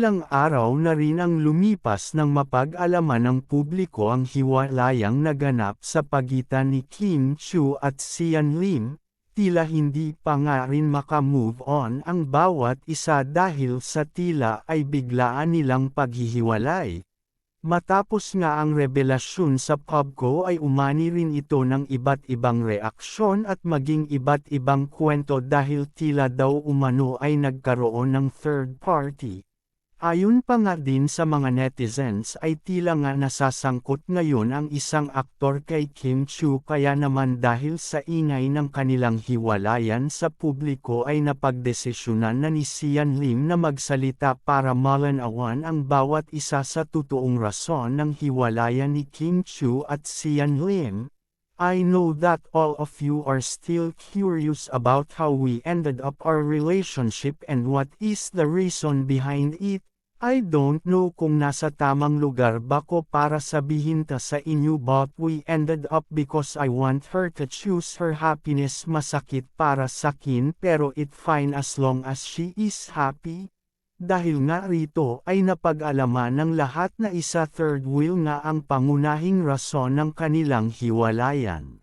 Ilang araw na rin ang lumipas nang mapag-alaman ng publiko ang hiwalayang naganap sa pagitan ni Kim Chu at Sian Lim, tila hindi pa nga rin makamove on ang bawat isa dahil sa tila ay biglaan nilang paghihiwalay. Matapos nga ang revelasyon sa PubCo ay umani rin ito ng iba't ibang reaksyon at maging iba't ibang kwento dahil tila daw umano ay nagkaroon ng third party. Ayon pa nga din sa mga netizens ay tila nga nasasangkot ngayon ang isang aktor kay Kim Chu kaya naman dahil sa ingay ng kanilang hiwalayan sa publiko ay napagdesisyonan na ni Sian Lim na magsalita para malanawan ang bawat isa sa totoong rason ng hiwalayan ni Kim Chu at Sian Lim. I know that all of you are still curious about how we ended up our relationship and what is the reason behind it. I don't know kung nasa tamang lugar ba ko para sabihin ta sa inyo but we ended up because I want her to choose her happiness masakit para sakin pero it fine as long as she is happy. Dahil nga rito ay napag-alaman ng lahat na isa third wheel nga ang pangunahing rason ng kanilang hiwalayan.